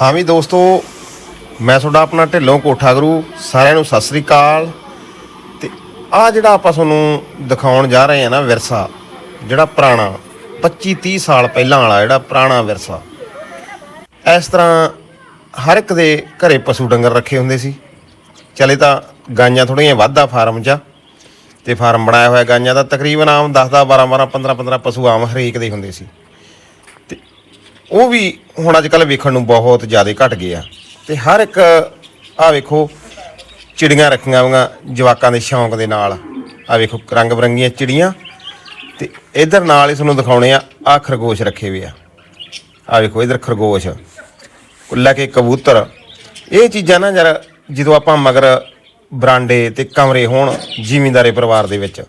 ਹਾਂ ਵੀ ਦੋਸਤੋ, ਮੈਂ ਤੁਹਾਡਾ ਆਪਣਾ ਢਿੱਲੋਂ ਕੋਠਾ ਗੁਰੂ ਸਾਰਿਆਂ ਨੂੰ ਸਤਿ ਸ੍ਰੀ ਅਕਾਲ। ਤੇ ਆ ਜਿਹੜਾ ਆਪਾਂ ਤੁਹਾਨੂੰ ਦਿਖਾਉਣ ਜਾ ਰਹੇ ਹਾਂ ਨਾ ਵਿਰਸਾ, ਜਿਹੜਾ ਪੁਰਾਣਾ 25 30 ਸਾਲ ਪਹਿਲਾਂ ਵਾਲਾ ਜਿਹੜਾ ਪੁਰਾਣਾ ਵਿਰਸਾ, ਇਸ ਤਰ੍ਹਾਂ ਹਰ ਇੱਕ ਦੇ ਘਰੇ ਪਸ਼ੂ ਡੰਗਰ ਰੱਖੇ ਹੁੰਦੇ ਸੀ। ਚਲੇ ਤਾਂ ਗਾਈਆਂ ਥੋੜੀਆਂ ਵਾਧਾ ਫਾਰਮ 'ਚ ਆ, ਤੇ ਫਾਰਮ ਬਣਾਇਆ ਹੋਇਆ ਗਾਈਆਂ ਦਾ ਤਕਰੀਬਨ ਆਮ 10 10 12 12 15 15 ਪਸ਼ੂ ਆਮ ਹਰੇਕ ਦੇ ਹੁੰਦੇ ਸੀ। ਉਹ ਵੀ ਹੁਣ ਅੱਜ ਕੱਲ ਵੇਖਣ ਨੂੰ ਬਹੁਤ ਜ਼ਿਆਦਾ ਘਟ ਗਏ ਆ। ਤੇ ਹਰ ਇੱਕ ਆ ਵੇਖੋ, ਚਿੜੀਆਂ ਰੱਖੀਆਂ ਹੋਈਆਂ ਜਵਾਕਾਂ ਦੇ ਸ਼ੌਂਕ ਦੇ ਨਾਲ। ਆ ਵੇਖੋ, ਰੰਗ ਬਰੰਗੀਆਂ ਚਿੜੀਆਂ। ਤੇ ਇਧਰ ਨਾਲ ਹੀ ਤੁਹਾਨੂੰ ਦਿਖਾਉਣੇ ਆ ਆ ਖਰਗੋਸ਼ ਰੱਖੇ ਹੋਏ ਆ। ਆ ਵੇਖੋ, ਇਧਰ ਖਰਗੋਸ਼। ਕੁੱਲਾ ਕੇ ਕਬੂਤਰ। ਇਹ ਚੀਜ਼ਾਂ ਨਾ ਯਾਰ ਜਦੋਂ ਆਪਾਂ ਮਗਰ ਬਰਾਂਡੇ ਤੇ ਕਮਰੇ ਹੋਣ ਜ਼ਿਮੀਂਦਾਰੇ ਪਰਿਵਾਰ ਦੇ ਵਿੱਚ,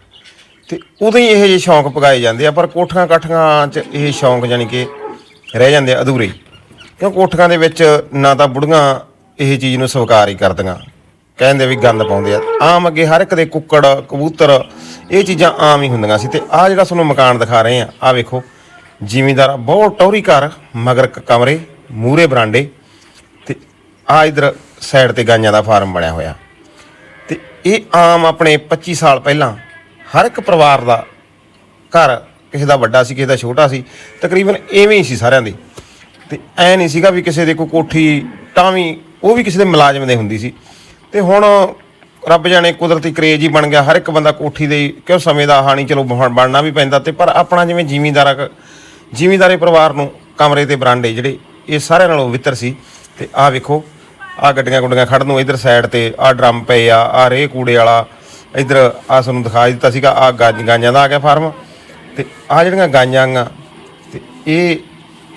ਤੇ ਉਦੋਂ ਹੀ ਇਹ ਜਿਹੇ ਸ਼ੌਂਕ ਪਗਾਏ ਜਾਂਦੇ ਆ, ਪਰ ਕੋਠੀਆਂ ਕਾਠੀਆਂ 'ਚ ਇਹ ਸ਼ੌਂਕ ਜਾਨੀ ਕਿ ਰਹਿ ਜਾਂਦੇ ਆ ਅਧੂਰੇ। ਹੀ। ਕਿਉਂ ਕੋਠੀਆਂ ਦੇ ਵਿੱਚ ਨਾ ਤਾਂ ਬੁੜੀਆਂ ਇਹ ਚੀਜ਼ ਨੂੰ ਸਵੀਕਾਰ ਹੀ ਕਰਦੀਆਂ। ਕਹਿੰਦੇ ਵੀ ਗੰਦ ਪਾਉਂਦੇ ਆ। ਆਮ ਅੱਗੇ ਹਰ ਇੱਕ ਦੇ ਕੁੱਕੜ, ਕਬੂਤਰ, ਇਹ ਚੀਜ਼ਾਂ ਆਮ ਹੀ ਹੁੰਦੀਆਂ ਸੀ। ਤੇ ਆ ਜਿਹੜਾ ਤੁਹਾਨੂੰ ਮਕਾਨ ਦਿਖਾ ਰਹੇ ਆ ਆ ਵੇਖੋ। ਜ਼ਿਮੀਂਦਾਰ ਬਹੁਤ ਟੌਰੀ ਘਰ, ਮਗਰ ਕਮਰੇ ਮੂਰੇ ਬਰਾਂਡੇ। ਤੇ ਆ ਇਧਰ ਸਾਈਡ ਤੇ ਗਾਈਆਂ ਦਾ ਫਾਰਮ ਬਣਿਆ ਹੋਇਆ। ਤੇ ਇਹ ਆਮ ਆਪਣੇ 25 ਸਾਲ ਪਹਿਲਾਂ ਹਰ ਇੱਕ ਪਰਿਵਾਰ ਦਾ ਘਰ ਕਿਸੇ ਦਾ ਵੱਡਾ ਸੀ, ਕਿਸੇ ਦਾ ਛੋਟਾ ਸੀ, ਤਕਰੀਬਨ ਐਵੇਂ ਹੀ ਸੀ ਸਾਰਿਆਂ ਦੇ। ਤੇ ਐ ਨਹੀਂ ਸੀਗਾ ਵੀ ਕਿਸੇ ਦੇ ਕੋਈ ਕੋਠੀ ਟਾਵੀਂ ਉਹ ਵੀ ਕਿਸੇ ਦੇ ਮੁਲਾਜ਼ਮ ਦੇ ਹੁੰਦੀ ਸੀ। ਤੇ ਹੁਣ ਰੱਬ ਜਾਣੇ ਕੁਦਰਤੀ ਕਰੇਜ ਹੀ ਬਣ ਗਿਆ, ਹਰ ਇੱਕ ਬੰਦਾ ਕੋਠੀ ਦੇ ਕਿਉਂ ਸਮੇਂ ਦਾ ਹਾਨੀ ਚਲੋ ਬਣਨਾ ਵੀ ਪੈਂਦਾ ਤੇ ਪਰ ਆਪਣਾ ਜਿਵੇਂ ਜ਼ਿਮੀਂਦਾਰਾ ਕ- ਜ਼ਿਮੀਂਦਾਰੇ ਪਰਿਵਾਰ ਨੂੰ ਕਮਰੇ ਤੇ ਬਰਾਂਡੇ ਜਿਹੜੇ, ਇਹ ਸਾਰਿਆਂ ਨਾਲੋਂ ਵਿਤਰ ਸੀ। ਤੇ ਆਹ ਵੇਖੋ, ਆਹ ਗੱਡੀਆਂ ਗੁੱਡੀਆਂ ਖੜਨ ਨੂੰ ਇਧਰ ਸਾਈਡ ਤੇ ਆਹ ਡਰਮ ਪਏ ਆ, ਆਹ ਰੇ ਕੂੜੇ ਵਾਲਾ, ਇਧਰ ਆਹ ਤੁਹਾਨੂੰ ਦਿਖਾ ਦਿੱਤਾ ਸੀਗਾ, ਆਹ ਗਾਂ- ਗਾਂਆਂ ਦਾ ਆ ਗਿਆ ਫਾਰਮ ਤੇ ਆਹ ਜਿਹੜੀਆਂ ਗਾਂਆਂ ਆਂ ਤੇ ਇਹ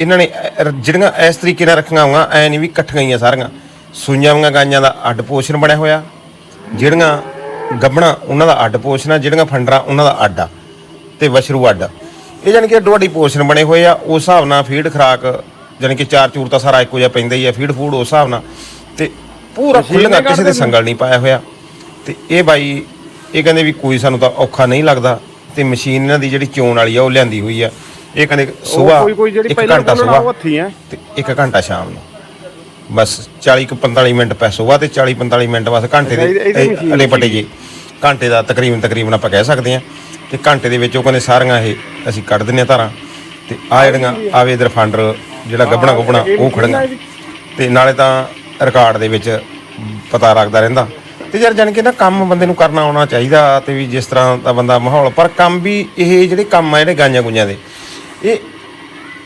ਇਹਨਾਂ ਨੇ ਐ- ਜਿਹੜੀਆਂ ਇਸ ਤਰੀਕੇ ਨਾਲ ਰੱਖੀਆਂ ਹੋਈਆਂ ਐ ਨਹੀਂ ਵੀ ਇਕੱਠੀਆਂ ਹੀ ਆ ਸਾਰੀਆਂ। ਸੂਈਆਂ ਵਾਂਗੀਆਂ ਗਾਂਆਂ ਦਾ ਅੱਡ ਪੋਸ਼ਨ ਬਣਿਆ ਹੋਇਆ। ਜਿਹੜੀਆਂ ਗੱਬਣਾ ਉਹਨਾਂ ਦਾ ਅੱਡ ਪੋਸ਼ਨ ਆ ਜਿਹੜੀਆਂ ਫੰਡਰਾਂ ਉਹਨਾਂ ਦਾ ਅੱਡ ਆ ਤੇ ਵਸ਼ਰੂ ਅੱਡ ਇਹ ਜਾਣੀ ਕਿ ਅੱਡੋ ਅੱਡੀ ਪੋਸ਼ਨ ਬਣੇ ਹੋਏ ਆ ਉਸ ਹਿਸਾਬ ਨਾਲ ਫੀਡ ਖਰਾਕ ਜਾਣੀ ਕਿ ਚਾਰ ਚੂਰ ਤਾਂ ਸਾਰਾ ਇੱਕੋ ਜਿਹਾ ਪੈਂਦਾ ਹੀ ਆ ਫੀਡ ਫੂਡ ਉਸ ਹਿਸਾਬ ਨਾਲ। ਤੇ ਪੂਰਾ ਖੁੱਲ੍ਹਾ ਕਿਸੇ ਦੇ ਸੰਗਲ ਨਹੀਂ ਪਾਇਆ ਹੋਇਆ। ਤੇ ਇਹ ਬਾਈ ਇਹ ਕਹਿੰਦੇ ਵੀ ਕੋਈ ਸਾਨੂੰ ਤਾਂ ਔਖਾ ਨਹੀਂ ਲੱਗਦਾ। ਤੇ ਮਸ਼ੀਨ ਇਹਨਾਂ ਦੀ ਜਿਹੜੀ ਚੋਣ ਵਾਲੀ ਆ ਉਹ ਲਿਆਂਦੀ ਹੋਈ ਆ। ਇਹ ਕਹਿੰਦੇ ਸਵੇਰ ਕੋਈ ਕੋਈ ਜਿਹੜੀ ਇੱਕ ਪਹਿਲਾਂ ਘੰਟਾ ਉਹ ਸੁਬਾਹ ਹੱਥੀ ਹੈ। ਤੇ 1 ਘੰਟਾ ਸ਼ਾਮ ਨੂੰ। ਬਸ 40 ਕੁ 45 ਮਿੰਟ ਪੈ ਸੁਬਾਹ ਤੇ 40 45 ਮਿੰਟ ਬਸ ਘੰਟੇ ਦੇ ਅਲੇ ਪਟੇ ਜੀ ਘੰਟੇ ਦਾ ਤਕਰੀਬਨ ਤਕਰੀਬਨ ਆਪਾਂ ਕਹਿ ਸਕਦੇ ਆ ਤੇ ਘੰਟੇ ਦੇ ਵਿੱਚ ਉਹ ਕਹਿੰਦੇ ਸਾਰੀਆਂ ਇਹ ਅਸੀਂ ਕੱਢ ਦਿੰਨੇ ਆ ਧਾਰਾਂ ਤੇ ਆ ਜਿਹੜੀਆਂ ਆਵੇ ਇਧਰ ਫੰਡਰ ਜਿਹੜਾ ਗੱਬਣਾ ਗੁੱਬਣਾ ਉਹ ਖੜੀਆਂ। ਤੇ ਨਾਲੇ ਤਾਂ ਰਿਕਾਰਡ ਦੇ ਵਿੱਚ ਪਤਾ ਰੱਖਦਾ ਰਹਿੰਦਾ। ਤੇ ਯਾਰ ਜਾਣ ਕਿ ਨਾ ਕੰਮ ਬੰਦੇ ਨੂੰ ਕਰਨਾ ਆਉਣਾ ਚਾਹੀਦਾ ਤੇ ਵੀ ਜਿਸ ਤਰ੍ਹਾਂ ਦਾ ਬੰਦਾ ਮਾਹੌਲ, ਪਰ ਕੰਮ ਵੀ ਇਹ ਜਿਹੜੇ ਕੰਮ ਆ ਜਿਹੜੇ ਗਾਈਆਂ ਗੁੰਜਾਂ ਦੇ। ਇਹ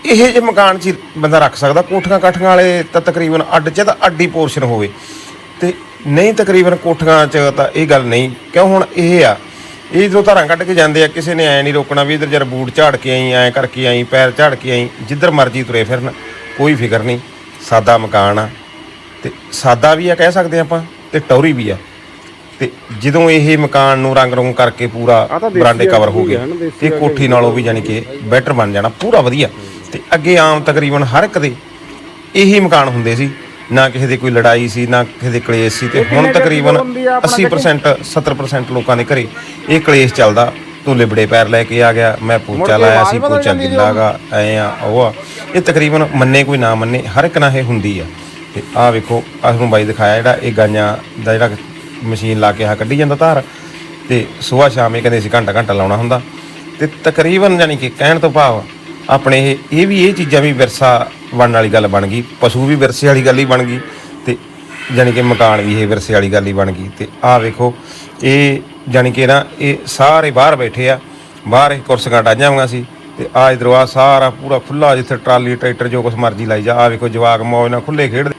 ਇਹ ਜੇ ਮਕਾਨ 'ਚ ਹੀ ਬੰਦਾ ਰੱਖ ਸਕਦਾ, ਕੋਠੀਆਂ ਕਾਠੀਆਂ ਵਾਲੇ ਤਾਂ ਤਕਰੀਬਨ ਅੱਡ 'ਚ ਤਾਂ ਅੱਡੀ ਪੋਰਸ਼ਨ ਹੋਵੇ। ਤੇ ਨਹੀਂ ਤਕਰੀਬਨ ਕੋਠੀਆਂ 'ਚ ਤਾਂ ਇਹ ਗੱਲ ਨਹੀਂ। ਕਿਉਂ ਹੁਣ ਇਹ ਆ? ਇਹ ਜਦੋਂ ਧਾਰਾਂ ਕੱਢ ਕੇ ਜਾਂਦੇ ਆ, ਕਿਸੇ ਨੇ ਐ ਨਹੀਂ ਰੋਕਣਾ ਵੀ ਇਧਰ ਯਾਰ ਬੂਟ ਝਾੜ ਕੇ ਆਈ, ਐ ਕਰਕੇ ਆਈ, ਪੈਰ ਝਾੜ ਕੇ ਆਈ, ਜਿੱਧਰ ਮਰਜ਼ੀ ਤੁਰੇ ਫਿਰਨ, ਕੋਈ ਫਿਕਰ ਨਹੀਂ। ਸਾਦਾ ਮਕਾਨ ਆ। ਤੇ ਸਾਦਾ ਵੀ ਆ ਕਹਿ ਸਕਦੇ ਆਪਾਂ, ਤੇ ਟੌਰੀ ਵੀ ਆ। ਤੇ ਜਦੋਂ ਇਹ ਮਕਾਨ ਨੂੰ ਰੰਗ ਰੰਗ ਕਰਕੇ ਪੂਰਾ ਬਰਾਂਡੇ ਕਵਰ ਹੋ ਗਏ ਨਾ, ਤੇ ਕੋਠੀ ਨਾਲੋਂ ਵੀ ਜਾਨੀ ਕਿ ਬੈਟਰ ਬਣ ਜਾਣਾ ਪੂਰਾ ਵਧੀਆ। ਤੇ ਅੱਗੇ ਆਮ ਤਕਰੀਬਨ ਹਰ ਇੱਕ ਦੇ ਇਹੀ ਮਕਾਨ ਹੁੰਦੇ ਸੀ ਨਾ ਕਿਸੇ ਦੇ ਕੋਈ ਲੜਾਈ ਸੀ ਨਾ ਕਿਸੇ ਦੇ ਕਲੇਸ਼ ਸੀ ਤੇ ਹੁਣ ਤਕਰੀਬਨ 80% 70% ਲੋਕਾਂ ਦੇ ਘਰੇ ਇਹ ਕਲੇਸ਼ ਚੱਲਦਾ ਤੂੰ ਲਿਬੜੇ ਪੈਰ ਲੈ ਕੇ ਆ ਗਿਆ ਮੈਂ ਪੋਚਾ ਲਾਇਆ ਸੀ ਪੋਚਾ ਗਿੱਲਾਗਾ ਐ ਆ ਉਹ ਆ। ਇਹ ਤਕਰੀਬਨ ਮੰਨੇ ਕੋਈ ਨਾ ਮੰਨੇ ਹਰ ਇੱਕ ਨਾਲ ਇਹ ਹੁੰਦੀ ਆ। ਤੇ ਆਹ ਵੇਖੋ ਆਹ ਨੂੰ ਬਾਈ ਦਿਖਾਇਆ ਜਿਹੜਾ ਇਹ ਗਾਈਆਂ ਦਾ ਜਿਹੜਾ ਮਸ਼ੀਨ ਲਾ ਕੇ ਆ ਕੱਢੀ ਜਾਂਦਾ ਧਾਰ ਤੇ ਸਵੇਰ ਸ਼ਾਮ ਇਹ ਕਹਿੰਦੇ ਸੀ ਘੰਟਾ ਘੰਟਾ ਲਾਉਣਾ ਹੁੰਦਾ। ਤੇ ਤਕਰੀਬਨ ਯਾਨੀ ਕਿ ਕਹਿਣ ਤੋਂ ਭਾਵ ਆਪਣੇ ਇਹ ਇਹ ਵੀ ਇਹ ਚੀਜ਼ਾਂ ਵੀ ਵਿਰਸਾ ਬਣਨ ਵਾਲੀ ਗੱਲ ਬਣ ਗਈ, ਪਸ਼ੂ ਵੀ ਵਿਰਸੇ ਵਾਲੀ ਗੱਲ ਹੀ ਬਣ ਗਈ ਤੇ ਯਾਨੀ ਕਿ ਮਕਾਨ ਵੀ ਇਹ ਵਿਰਸੇ ਵਾਲੀ ਗੱਲ ਹੀ ਬਣ ਗਈ ਤੇ ਆਹ ਵੇਖੋ, ਇਹ ਯਾਨੀ ਕਿ ਨਾ ਇਹ ਸਾਰੇ ਬਾਹਰ ਬੈਠੇ ਆ, ਬਾਹਰ ਇਹ ਕੁਰਸੀਆਂ ਡਾਈਆਂ ਹੋਈਆਂ ਸੀ ਤੇ ਆ ਇਧਰੋਂ ਆ ਸਾਰਾ ਪੂਰਾ ਖੁੱਲਾ ਜਿੱਥੇ ਟਰਾਲੀ, ਟਰੈਕਟਰ ਜੋ ਕੁਛ ਮਰਜ਼ੀ ਲਾਈ ਜਾ ਆ ਵੇਖੋ ਜਵਾਕ ਮੌਜ ਨਾਲ ਖੁੱਲੇ ਖੇਡਦੇ।